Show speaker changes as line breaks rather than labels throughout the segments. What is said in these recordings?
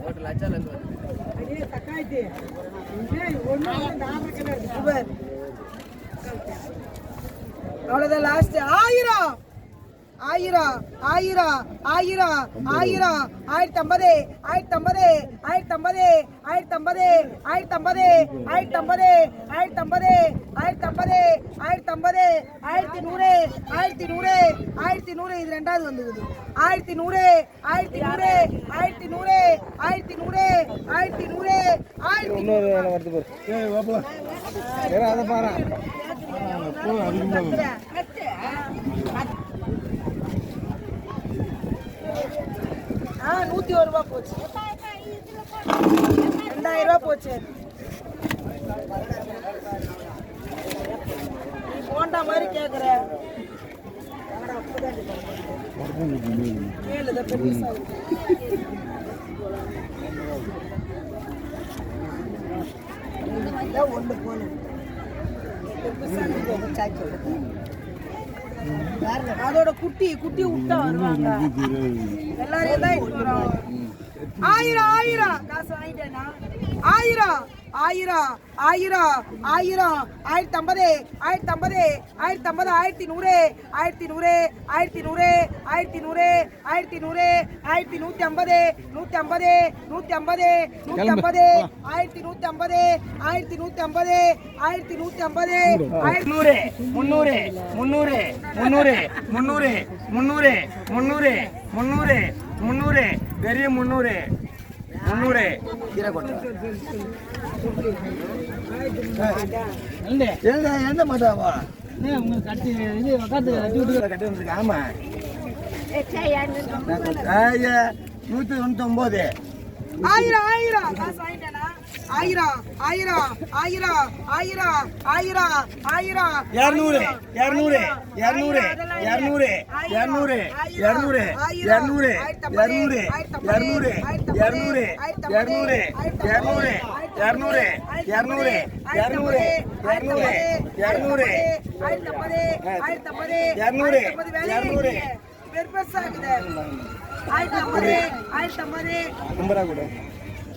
ఒకటి
లక్షలు அவ்வளோதான் லாஸ்ட் ஆயிரம். ஆயிரம் ஆயிரம் ஆயிரம் ஆயிரம் ஆயிரத்தி ஐம்பது ஆயிரத்தி ஐம்பது ஆயிரத்தி ஐம்பது ஆயிரத்தி ஐம்பது ஆயிரத்தி ஐம்பது ஆயிரத்தி ஐம்பது ஆயிரத்தி ஐம்பது ஆயிரத்தி ஐம்பது ஆயிரத்தி ஐம்பது ஆயிரத்தி நூறு ஆயிரத்தி நூறு ஆயிரத்தி நூறு இது ரெண்டாவது வந்துக்குது ஆயிரத்தி நூறு ஆயிரத்தி நூறு ஆயிரத்தி நூறு ஆயிரத்தி நூறு ஆயிரத்தி நூறு ஆயிரத்தி
வேலை வருது பாரு அதை பாரு
போச்சு ரெண்டாயிரம் ரூபா போச்சு. நீ போண்டா மாதிரி கேட்குற ஒன்று போன அதோட குட்டி குட்டி விட்டா வருவாங்க. எல்லாரையும் தான் ஆயிரம் ஆயிரம். காசு வாங்கிட்டேனா ஆயிரம். ஆயிரம் ஆயிரம் ஆயிரம் ஆயிரத்தி ஐம்பது ஆயிரத்தி ஐம்பது ஆயிரத்தி ஐம்பது ஆயிரத்தி நூறு ஆயிரத்தி நூறு ஆயிரத்தி நூறு ஆயிரத்தி நூறு ஆயிரத்தி நூறு ஆயிரத்தி நூத்தி ஐம்பது நூத்தி ஐம்பது நூத்தி ஐம்பது நூத்தி ஐம்பது ஆயிரத்தி நூத்தி ஐம்பது ஆயிரத்தி நூத்தி ஐம்பது ஆயிரத்தி நூத்தி ஐம்பது ஆயிரத்தி
நூறு முந்நூறு முந்நூறு முந்நூறு முந்நூறு முந்நூறு முந்நூறு முந்நூறு முந்நூறு பெரிய முந்நூறு. முந்நூறு
எந்த மாட்டாவா
உங்களுக்கு கட்டி
கட்டி ஆமா. நூத்தி தொண்ணூத்தி ஒன்பது
ஆயிரம். ஆயிரம் ஆயிரம் ஆயிரம் ஆயிரம் ஆயிரம் ஆயிரம் ஆயிரம்
இரநூறு இரநூறு இரநூறு இரநூறு இரநூறு இரநூறு இரநூறு இரநூறு இரநூறு இரநூறு இரநூறு இரநூறு இரநூறு இரநூறு இரநூறு இரநூறு இரநூறு. இரநூறு, இரநூறு.
இல்லையே. பெருசா இருக்குது ஆயிரத்தம்பது ஆயிரத்தம்பது.
கும்பரா கூட.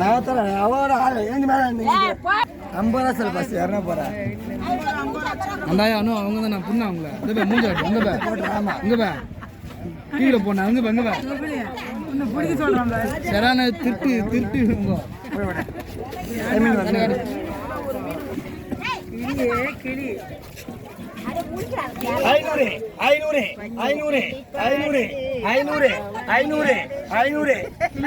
நான் தரேன் அவரோட ஆள் ஏங்க மேலே ஐம்பது ரூபா சார் பஸ் இரநூறு போகிறேன்
அந்தாயா அனு அவங்க தான் நான் புண்ணா அவங்கள? இந்த பே மூஞ்ச பே. இங்க பே. கீழே போன அங்க பே திருட்டு திருட்டு.
கிளி.
ஐநூறு ஐநூறு ஐநூறு ஐநூறு ஐநூறு ஐநூறு ஐநூறு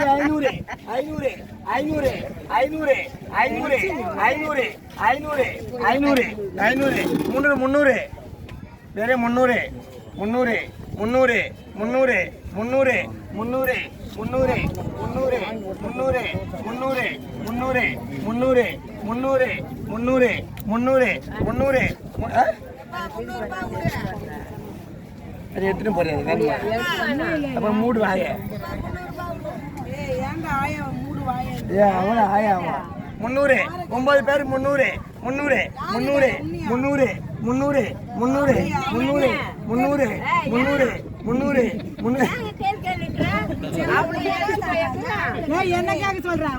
ஐநூறு ஐநூறு ஐநூறு ஐநூறு ஐநூறு ஐநூறு ஐநூறு ஐநூறு ஐநூறு முந்நூறு முந்நூறு வேற முந்நூறு முந்நூறு முந்நூறு முந்நூறு முந்நூறு முந்நூறு முந்நூறு முந்நூறு முந்நூறு முந்நூறு முந்நூறு முந்நூறு முந்நூறு முந்நூறு முந்நூறு முந்நூறு அது எடுத்துட்டு போறியா வேணுமா அப்புறம் மூடு வாய
ஏய் ஏங்க ஆயம் மூடு
முந்நூறு ஒன்பது பேர் முந்நூறு முந்நூறு முந்நூறு முந்நூறு முந்நூறு முந்நூறு முந்நூறு முந்நூறு முந்நூறு முந்நூறு முந்நூறு
என்ன கேட்க சொல்றேன்